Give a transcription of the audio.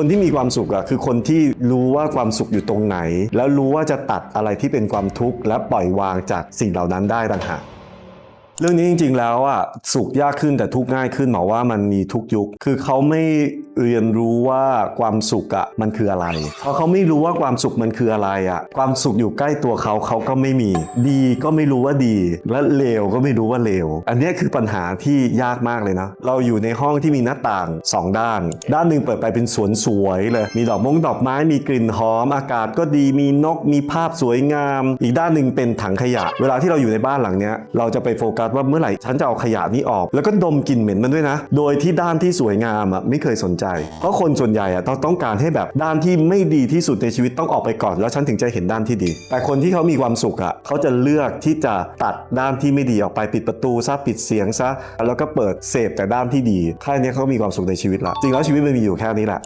คนที่มีความสุขอะคือคนที่รู้ว่าความสุขอยู่ตรงไหน แล้วรู้ว่าจะตัดอะไรที่เป็นความทุกข์และปล่อยวางจากสิ่งเหล่านั้นได้ต่างหาก เรื่องนี้จริง ๆ แล้วอะสุขยากขึ้นแต่ทุกง่ายขึ้นหมอว่ามันมีทุกยุค คือเขาไม่เรียนรู้ว่าความสุขอะมันคืออะไรเพราะเขาไม่รู้ว่าความสุขมันคืออะไรอะความสุขอยู่ใกล้ตัวเขาเขาก็ไม่มี ดีก็ไม่รู้ว่าดี และเลวก็ไม่รู้ว่าเลวอันนี้คือปัญหาที่ยากมากเลยนะ เราอยู่ในห้องที่มีหน้าต่างสองด้าน ด้านหนึ่งเปิดไปเป็นสวนสวยเลย มีดอกมงดอกไม้มีกลิ่นหอม อากาศก็ดีมีนกมีภาพสวยงาม อีกด้านหนึ่งเป็นถังขยะ เวลาที่เราอยู่ในบ้านหลังเนี้ยเราจะไปโฟกัสว่าเมื่อไหร่ฉันจะเอาขยะนี้ออก แล้วก็ดมกลิ่นเหม็นมันด้วยนะ โดยที่ด้านที่สวยงามอะไม่เคยสนใจ เพราะคนส่วนใหญ่อะต้องต้องการให้แบบด้านที่ไม่ดีที่สุดในชีวิตต้องออกไปก่อน แล้วฉันถึงจะเห็นด้านที่ดี แต่คนที่เขามีความสุขอะเขาจะเลือกที่จะตัดด้านที่ไม่ดีออกไปปิดประตูซะปิดเสียงซะแล้วก็เปิดเสพแต่ด้านที่ดีแค่นี้เขามีความสุขในชีวิตละจริงแล้วชีวิตมันมีอยู่แค่นี้แหละ